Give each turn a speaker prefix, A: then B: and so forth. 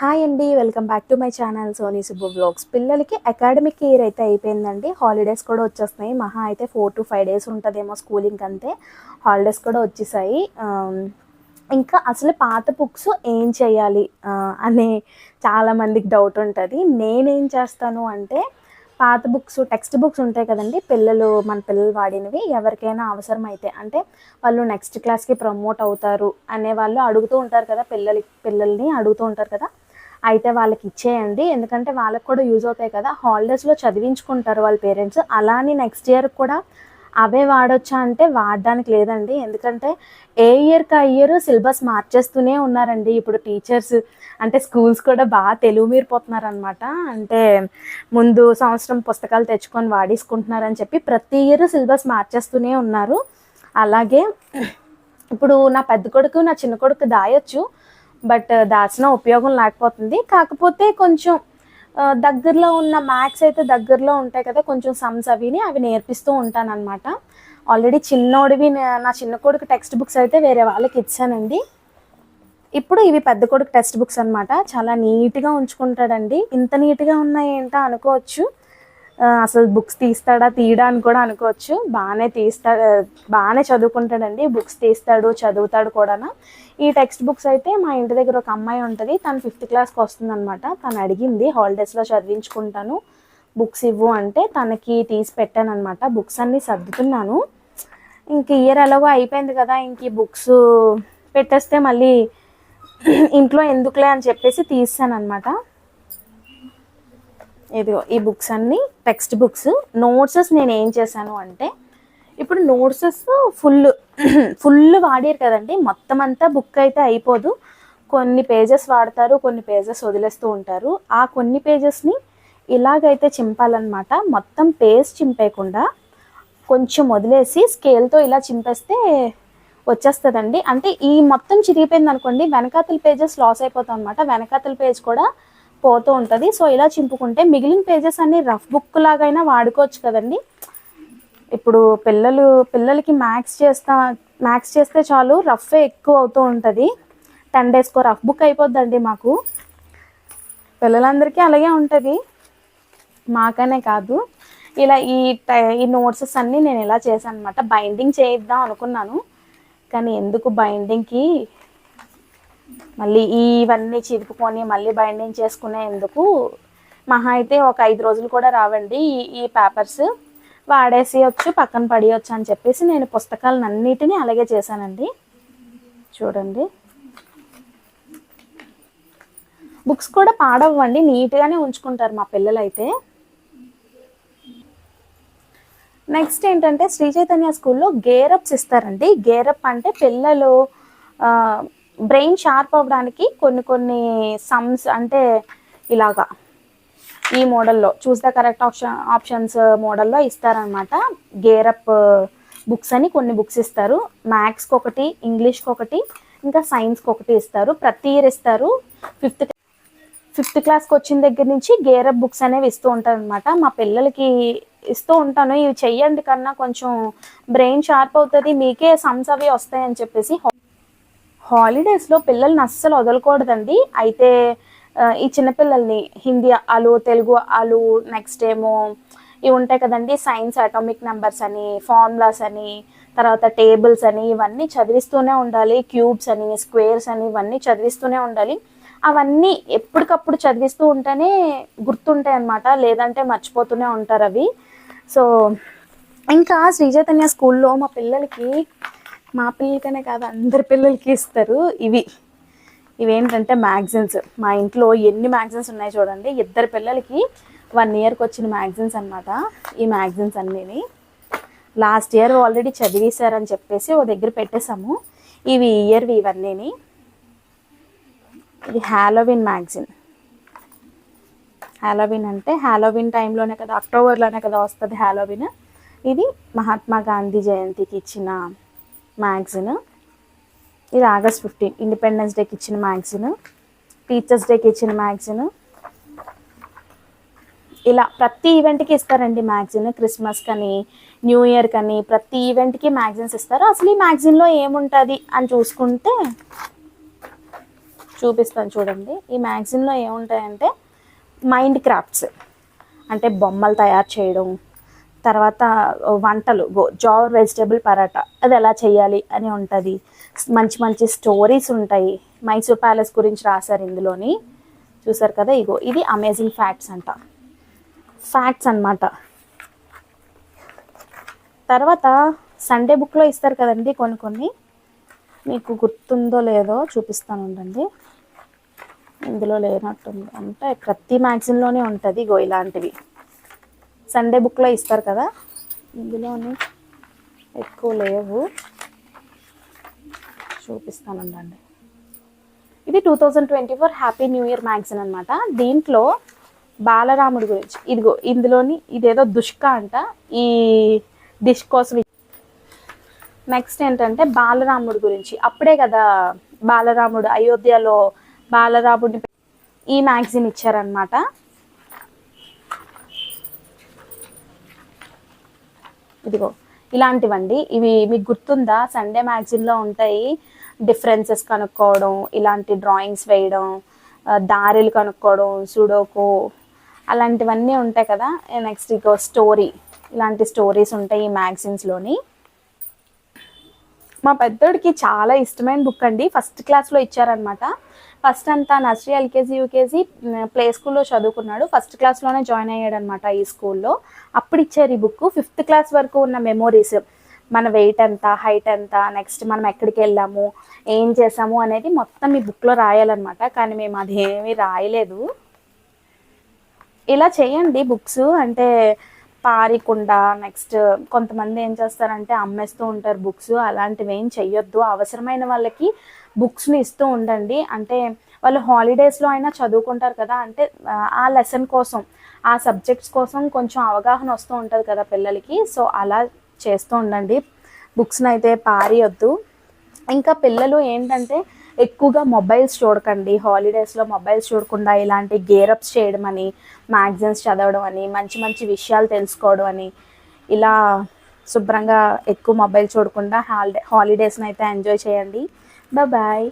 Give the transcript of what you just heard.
A: Hi అండి welcome back to my channel Soni Subbu blogs. పిల్లలకి academic year అయితే అయిపోయిందండి. హాలిడేస్ కూడా వచ్చేస్తున్నాయి. మహా అయితే ఫోర్ టు ఫైవ్ డేస్ ఉంటుందేమో స్కూలింగ్ అంతే హాలిడేస్ కూడా వచ్చేసాయి. ఇంకా అసలు పాత బుక్స్ ఏం చేయాలి అనే చాలామందికి డౌట్ ఉంటుంది. నేనేం చేస్తాను అంటే పాత బుక్స్ టెక్స్ట్ బుక్స్ ఉంటాయి కదండి పిల్లలు మన పిల్లలు వాడినవి ఎవరికైనా అవసరం అయితే అంటే వాళ్ళు నెక్స్ట్ క్లాస్కి ప్రమోట్ అవుతారు అనే వాళ్ళు అడుగుతూ ఉంటారు కదా పిల్లలకి పిల్లల్ని అడుగుతూ ఉంటారు కదా అయితే వాళ్ళకి ఇచ్చేయండి. ఎందుకంటే వాళ్ళకి కూడా యూజ్ అవుతాయి కదా. హాలిడేస్లో చదివించుకుంటారు వాళ్ళ పేరెంట్స్. అలానే నెక్స్ట్ ఇయర్ కూడా అవే వాడొచ్చా అంటే వాడడానికి లేదండి. ఎందుకంటే ఏ ఇయర్కి ఆ ఇయర్ సిలబస్ మార్చేస్తూనే ఉన్నారండి. ఇప్పుడు టీచర్స్ అంటే స్కూల్స్ కూడా బాగా తెలుగు మీరిపోతున్నారు అనమాట అంటే ముందు సంవత్సరం పుస్తకాలు తెచ్చుకొని వాడేసుకుంటున్నారని చెప్పి ప్రతి ఇయర్ సిలబస్ మార్చేస్తూనే ఉన్నారు. అలాగే ఇప్పుడు నా పెద్ద కొడుకు నా చిన్న కొడుకు దాయొచ్చు. బట్ uh, దాచిన ఉపయోగం లేకపోతుంది. కాకపోతే కొంచెం uh, దగ్గరలో ఉన్న మ్యాథ్స్ అయితే దగ్గరలో ఉంటాయి కదా కొంచెం సమ్స్ అవిని అవి నేర్పిస్తూ ఉంటానన్నమాట. ఆల్రెడీ చిన్నోడివి నా- చిన్న కొడుకు టెక్స్ట్ బుక్స్ అయితే వేరే వాళ్ళకి ఇచ్చానండి. ఇప్పుడు ఇవి పెద్ద కొడుకు టెక్స్ట్ బుక్స్ అనమాట చాలా నీట్గా ఉంచుకుంటాడండి. ఇంత నీట్గా ఉన్నాయేంటా అనుకోవచ్చు. అసలు బుక్స్ తీస్తాడా తీయడా అని కూడా అనుకోవచ్చు. బాగానే తీస్తాడు బాగానే చదువుకుంటాడండి. బుక్స్ తీస్తాడు చదువుతాడు కూడా ఈ టెక్స్ట్ బుక్స్ అయితే మా ఇంటి దగ్గర ఒక అమ్మాయి ఉంటుంది. తను ఫిఫ్త్ క్లాస్కి వస్తుంది అనమాట తను అడిగింది హాలిడేస్లో చదివించుకుంటాను. బుక్స్ ఇవ్వు అంటే తనకి తీసి పెట్టాను అనమాట బుక్స్ అన్నీ సర్దుతున్నాను. ఇంక ఇయర్ ఎలాగో అయిపోయింది కదా ఇంక ఈ బుక్స్ పెట్టేస్తే మళ్ళీ ఇంట్లో ఎందుకులే అని చెప్పేసి తీసాను అనమాట ఇదిగో ఈ బుక్స్ అన్ని టెక్స్ట్ బుక్స్. నోట్సెస్ నేను ఏం చేశాను అంటే ఇప్పుడు నోట్సెస్ ఫుల్ ఫుల్ వాడారు కదండి. మొత్తం అంతా బుక్ అయితే అయిపోదు. కొన్ని పేజెస్ వాడతారు కొన్ని పేజెస్ వదిలేస్తూ ఉంటారు. ఆ కొన్ని పేజెస్ని ఇలాగైతే చింపాలన్నమాట. మొత్తం పేజ్ చింపేయకుండా కొంచెం వదిలేసి స్కేల్తో ఇలా చింపేస్తే వచ్చేస్తుందండి. అంటే ఈ మొత్తం చిరిగిపోయింది అనుకోండి వెనకాతల పేజెస్ లాస్ అయిపోతాం అనమాట వెనకాతల పేజ్ కూడా పోతూ ఉంటుంది. సో ఇలా చింపుకుంటే మిగిలిన పేజెస్ అన్ని రఫ్ బుక్ లాగైనా వాడుకోవచ్చు కదండి. ఇప్పుడు పిల్లలు పిల్లలకి మ్యాథ్స్ చేస్తా మ్యాథ్స్ చేస్తే చాలు రఫ్ ఎక్కువ అవుతూ ఉంటుంది. టెన్ డేస్కో రఫ్ బుక్ అయిపోద్దండి మాకు. పిల్లలందరికీ అలాగే ఉంటుంది. మాకనే కాదు. ఇలా ఈ టై- ఈ నోట్సెస్ అన్నీ నేను ఇలా చేశాను అనమాట బైండింగ్ చేయిద్దాం అనుకున్నాను. కానీ ఎందుకు బైండింగ్కి మళ్ళీ ఇవన్నీ చిరుపుకొని మళ్ళీ బైండింగ్ చేసుకునేందుకు మహా అయితే ఒక ఐదు రోజులు కూడా రావండి ఈ ఈ పేపర్స్ వాడేసి వచ్చు పక్కన పడేయచ్చు అని చెప్పేసి నేను పుస్తకాలను అన్నిటినీ అలాగే చేశానండి. చూడండి. బుక్స్ కూడా పాడవ్వండి నీట్గానే ఉంచుకుంటారు మా పిల్లలు అయితే నెక్స్ట్ ఏంటంటే శ్రీ చైతన్య స్కూల్లో గేరప్స్ ఇస్తారండి. గేరప్ అంటే పిల్లలు బ్రెయిన్ షార్ప్ అవ్వడానికి కొన్ని కొన్ని సమ్స్ అంటే ఇలాగా ఈ మోడల్లో choose the correct option options మోడల్లో ఇస్తారనమాట. గేరప్ బుక్స్ అని కొన్ని బుక్స్ ఇస్తారు. మ్యాథ్స్కి ఒకటి ఇంగ్లీష్కి ఒకటి ఇంకా సైన్స్కి ఒకటి ఇస్తారు. ప్రతి ఇయర్ ఇస్తారు. ఫిఫ్త్ ఫిఫ్త్ క్లాస్కి వచ్చిన దగ్గర నుంచి గేరప్ బుక్స్ అనేవి ఇస్తూ ఉంటారు అనమాట మా పిల్లలకి ఇస్తూ ఉంటాను. ఇవి చెయ్యండి కన్నా కొంచెం బ్రెయిన్ షార్ప్ అవుతుంది మీకే సమ్స్ అవి వస్తాయని చెప్పేసి హాలిడేస్లో పిల్లల్ని అస్సలు వదలకూడదండి. అయితే ఈ చిన్నపిల్లల్ని హిందీ అలు తెలుగు అలు నెక్స్ట్ ఏమో ఇవి ఉంటాయి కదండి. సైన్స్ అటామిక్ నెంబర్స్ అని ఫార్ములాస్ అని తర్వాత టేబుల్స్ అని ఇవన్నీ చదివిస్తూనే ఉండాలి. క్యూబ్స్ అని స్క్వేర్స్ అని ఇవన్నీ చదివిస్తూనే ఉండాలి. అవన్నీ ఎప్పటికప్పుడు చదివిస్తూ ఉంటేనే గుర్తుంటాయి అన్నమాట. లేదంటే మర్చిపోతూనే ఉంటారు అవి. సో ఇంకా శ్రీ చైతన్య స్కూల్లో మా పిల్లలకి మా పిల్లలకనే కాదు అందరి పిల్లలకి ఇస్తారు ఇవి. ఇవేంటంటే మ్యాగజైన్స్. మా ఇంట్లో ఎన్ని మ్యాగజైన్స్ ఉన్నాయి చూడండి. ఇద్దరు పిల్లలకి వన్ ఇయర్కి వచ్చిన మ్యాగజైన్స్ అన్నమాట. ఈ మ్యాగజైన్స్ అన్నీని. లాస్ట్ ఇయర్ ఆల్రెడీ చదివేశారని చెప్పేసి ఓ దగ్గర పెట్టేశాము. ఇవి ఇయర్వి ఇవన్నీని. ఇది హ్యాలోవిన్ మ్యాగ్జిన్. హ్యాలోవిన్ అంటే హ్యాలోవిన్ టైంలోనే కదా అక్టోబర్లోనే కదా వస్తుంది హ్యాలోవిన్ ఇది మహాత్మా గాంధీ జయంతికి ఇచ్చిన మ్యాగ్జిన్. ఇది ఆగస్ట్ ఫిఫ్టీన్. ఇండిపెండెన్స్ డేకి ఇచ్చిన మ్యాగ్జిన్. టీచర్స్ డేకి ఇచ్చిన మ్యాగ్జిన్. ఇలా ప్రతి ఈవెంట్కి ఇస్తారండి మ్యాగ్జిన్. క్రిస్మస్ కానీ న్యూ ఇయర్ కానీ ప్రతి ఈవెంట్కి మ్యాగ్జిన్స్ ఇస్తారు. అసలు ఈ మ్యాగ్జిన్లో ఏముంటుంది అని చూసుకుంటే చూపిస్తాను చూడండి. ఈ మ్యాగ్జిన్లో ఏముంటాయంటే మైండ్ క్రాఫ్ట్స్. అంటే బొమ్మలు తయారు చేయడం తర్వాత వంటలు జార్ వెజిటేబుల్ పరాటా అది ఎలా చేయాలి అని ఉంటుంది. మంచి మంచి స్టోరీస్ ఉంటాయి. మైసూర్ ప్యాలెస్ గురించి రాశారు ఇందులోని. చూసారు కదా ఇగో ఇది అమేజింగ్ ఫ్యాక్ట్స్ అంట. ఫ్యాక్ట్స్ అన్నమాట. తర్వాత సండే బుక్లో ఇస్తారు కదండి కొన్ని కొన్ని. మీకు గుర్తుందో లేదో చూపిస్తాను ఉండండి. ఇందులో లేనట్టుంది అంటే ప్రతి మ్యాగజిన్లోనే ఉంటుంది ఇగో ఇలాంటివి. సండే బుక్లో ఇస్తారు కదా? ఇందులోని ఎక్కువ లేవు. చూపిస్తాను ఉండండి ఇది two thousand twenty four happy new year magazine అనమాట దీంట్లో బాలరాముడి గురించి ఇదిగో ఇందులోని ఇదేదో దుష్క అంట ఈ డిష్ కోసం నెక్స్ట్ ఏంటంటే బాలరాముడి గురించి. అప్పుడే కదా బాలరాముడు అయోధ్యలో బాలరాముడిని ఈ మ్యాగ్జిన్ ఇచ్చారనమాట ఇదిగో ఇలాంటివండి. ఇవి మీకు గుర్తుందా? సండే మ్యాగజిన్లో ఉంటాయి. డిఫరెన్సెస్ కనుక్కోవడం ఇలాంటి డ్రాయింగ్స్ వేయడం దారిలు కనుక్కోవడం సుడోకు అలాంటివన్నీ ఉంటాయి కదా? నెక్స్ట్ ఇక స్టోరీ ఇలాంటి స్టోరీస్ ఉంటాయి ఈ మ్యాగజిన్స్లోని మా పెద్దోడికి చాలా ఇష్టమైన బుక్ అండి. ఫస్ట్ క్లాస్లో ఇచ్చారనమాట ఫస్ట్ అంతా నర్సరీ ఎల్కేజీ యూకేజీ ప్లే స్కూల్లో చదువుకున్నాడు. ఫస్ట్ క్లాస్లోనే జాయిన్ అయ్యాడనమాట ఈ స్కూల్లో అప్పుడు ఇచ్చారు ఈ బుక్ ఫిఫ్త్ క్లాస్ వరకు ఉన్న మెమోరీస్ మన వెయిట్ ఎంత హైట్ ఎంత నెక్స్ట్ మనం ఎక్కడికి వెళ్ళాము ఏం చేసాము అనేది మొత్తం ఈ బుక్లో రాయాలన్నమాట. కానీ మేము అది ఏమీ రాయలేదు. ఇలా చేయండి బుక్స్ అంటే పారికుండా నెక్స్ట్ కొంతమంది ఏం చేస్తారంటే అమ్మేస్తూ ఉంటారు బుక్స్ అలాంటివి ఏం చెయ్యొద్దు. అవసరమైన వాళ్ళకి బుక్స్ని ఇస్తూ ఉండండి. అంటే వాళ్ళు హాలిడేస్లో అయినా చదువుకుంటారు కదా అంటే ఆ, లెసన్ కోసం ఆ సబ్జెక్ట్స్ కోసం కొంచెం అవగాహన వస్తూ ఉంటుంది కదా పిల్లలకి. సో అలా చేస్తూ ఉండండి. బుక్స్ని అయితే పారియొద్దు. ఇంకా పిల్లలు ఏంటంటే ఎక్కువగా మొబైల్స్ చూడకండి. హాలిడేస్లో మొబైల్స్ చూడకుండా ఇలాంటి గేరప్స్ చేయడం అని మ్యాగజైన్స్ చదవడం అని మంచి మంచి విషయాలు తెలుసుకోవడం అని ఇలా శుభ్రంగా ఎక్కువ మొబైల్ చూడకుండా హాలిడే హాలిడేస్ని అయితే ఎంజాయ్ చేయండి. బాయ్